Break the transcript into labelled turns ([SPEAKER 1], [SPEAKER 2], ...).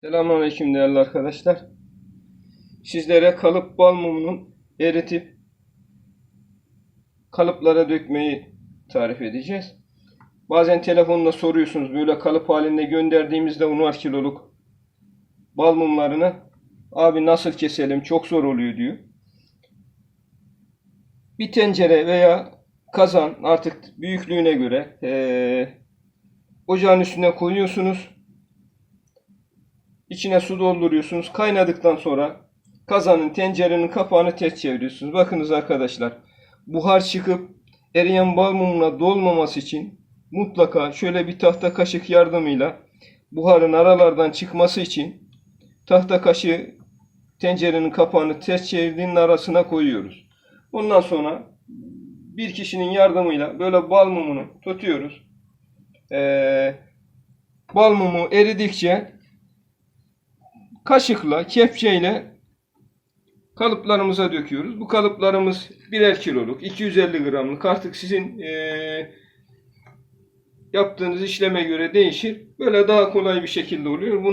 [SPEAKER 1] Selamünaleyküm değerli arkadaşlar. Sizlere kalıp bal mumunu eritip kalıplara dökmeyi tarif edeceğiz. Bazen telefonda soruyorsunuz böyle kalıp halinde gönderdiğimizde 10'ar kiloluk bal mumlarını abi nasıl keselim çok zor oluyor diyor. Bir tencere veya kazan artık büyüklüğüne göre eee, ocağın üstüne koyuyorsunuz. İçine su dolduruyorsunuz. Kaynadıktan sonra kazanın tencerenin kapağını ters çeviriyorsunuz. Bakınız arkadaşlar. Buhar çıkıp eriyen bal mumuna dolmaması için mutlaka şöyle bir tahta kaşık yardımıyla buharın aralardan çıkması için tahta kaşığı tencerenin kapağını ters çevirdiğinin arasına koyuyoruz. Ondan sonra bir kişinin yardımıyla böyle bal mumunu tutuyoruz. Ee, bal mumu eridikçe kaşıkla, kepçeyle kalıplarımıza döküyoruz. Bu kalıplarımız birer kiloluk, 250 gramlık. Artık sizin eee, yaptığınız işleme göre değişir. Böyle daha kolay bir şekilde oluyor. Bunu